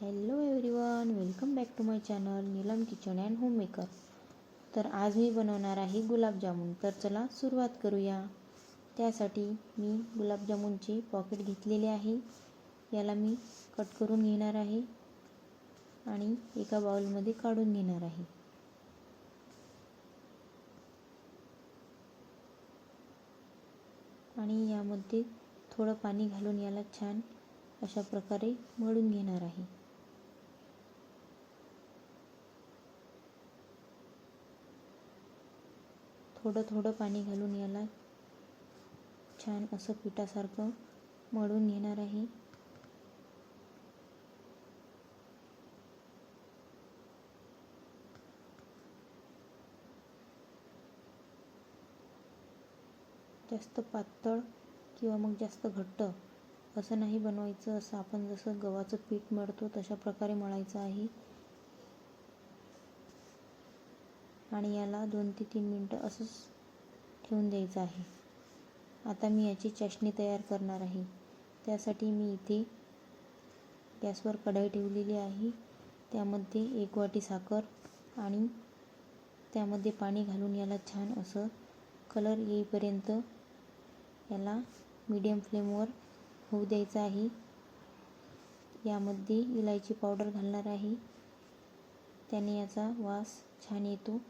Hello everyone welcome back to my channel Neelam kitchen and homemaker तर आज मी बनवणार आहे गुलाबजामुन तर चला सुरुवात करूया. त्यासाठी मी गुलाबजामुनचे पॉकेट घेतलेले आहे. याला मी कट करून घेणार आहे आणि एका बाउलमध्ये काढून घेणार आहे. आणि यामध्ये थोडं पाणी घालून याला छान अशा प्रकारे मळून घेणार आहे. थोडं थोडं पाणी घालून याला छान असं पिठासारखं मळून घेणार आहे. जास्त पातळ किंवा मग जास्त घट्ट असं नाही बनवायचं. असं आपण जसं गव्हाचं पीठ मळतो तशा प्रकारे मळायचं आहे. आणि याला दोन ते तीन मिनटं असंच ठेवून द्यायचं आहे. आता मी याची चाशणी तयार करणार आहे. त्यासाठी मी इथे गॅसवर कढाई ठेवलेली आहे. त्यामध्ये एक वाटी साखर आणि त्यामध्ये पाणी घालून याला छान असं कलर येईपर्यंत याला मीडियम फ्लेमवर होऊ द्यायचं आहे. यामध्ये इलायची पावडर घालणार आहे. त्याने याचा वास छान येतो.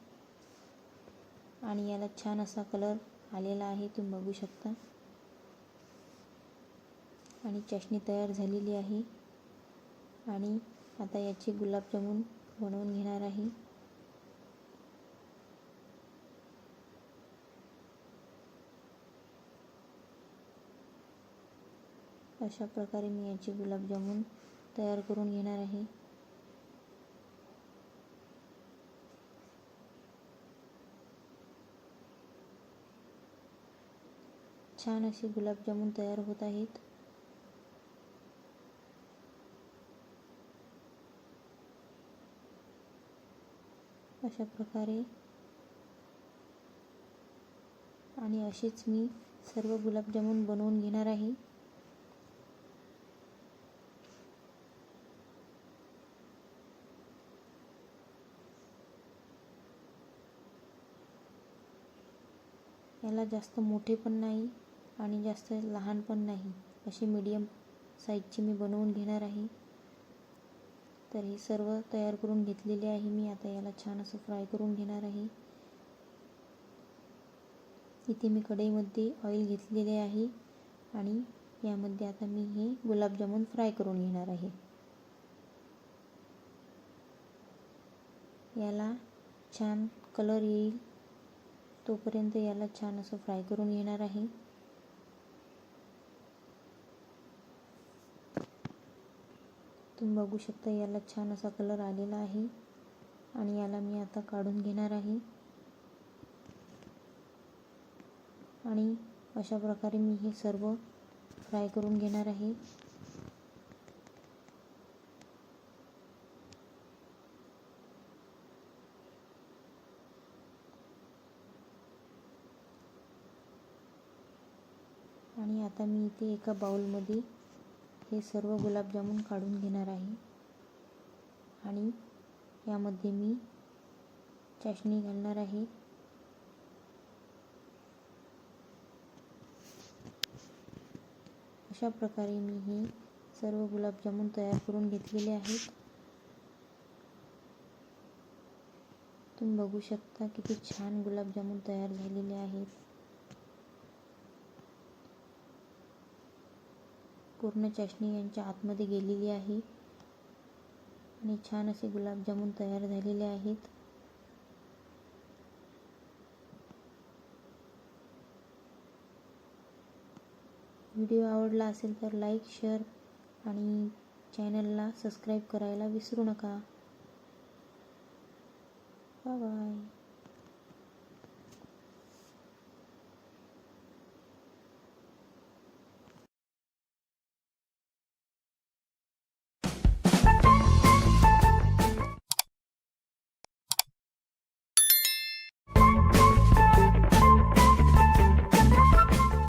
आणि याला छान असा कलर आलेला आहे तुम्ही बघू शकता. आणि चटणी तयार झालेली आहे. आणि आता याचे गुलाबजामुन बनवून घेणार आहे. अशा प्रकारे मी याचे गुलाबजामुन तयार करून घेणार आहे. छान असे गुलाबजामुन तयार होत आहेत. अशा प्रकारे. आणि असेच मी सर्व गुलाबजामुन बनवून घेणार आहे. याला जास्त मोठे पण नाही. आणि जास्त लहान पण नाही. अशी मीडियम साईजची मी बनवून घेणार आहे. तर हे सर्व तयार करून घेतलेले आहे मी. आता याला छान असं फ्राय करून घेणार आहे. इथे मी कढईमध्ये ऑइल घेतलेले आहे आणि यामध्ये आता मी हे गुलाबजामुन फ्राय करून घेणार आहे. याला छान कलर येईल. तोपर्यंत याला छान असं फ्राय करून घेणार आहे. तुम्ही बघू शकता याला छान असा कलर आलेला आहे. आणि याला मी आता काढून घेणार आहे. आणि अशा प्रकारे मी हे सर्व फ्राय करून घेणार आहे. आणि आता मी इथे एका बाउलमध्ये हे सर्व गुलाबजामुन काढून घेणार आहे. आणि यामध्ये मी चाशणी घालणार आहे. अशा प्रकारे मी हे सर्व गुलाबजामुन तयार करून घेतलेले आहेत. तुम्ही बघू शकता किती छान गुलाबजामुन तयार झालेले आहेत. पूर्ण चाशणी यांच्या आतमध्ये गेलेली आहे. आणि छान असे गुलाबजामुन तयार झालेले आहेत. व्हिडिओ आवडला असेल तर लाईक शेअर आणि चॅनलला सबस्क्राईब करायला विसरू नका. बाय.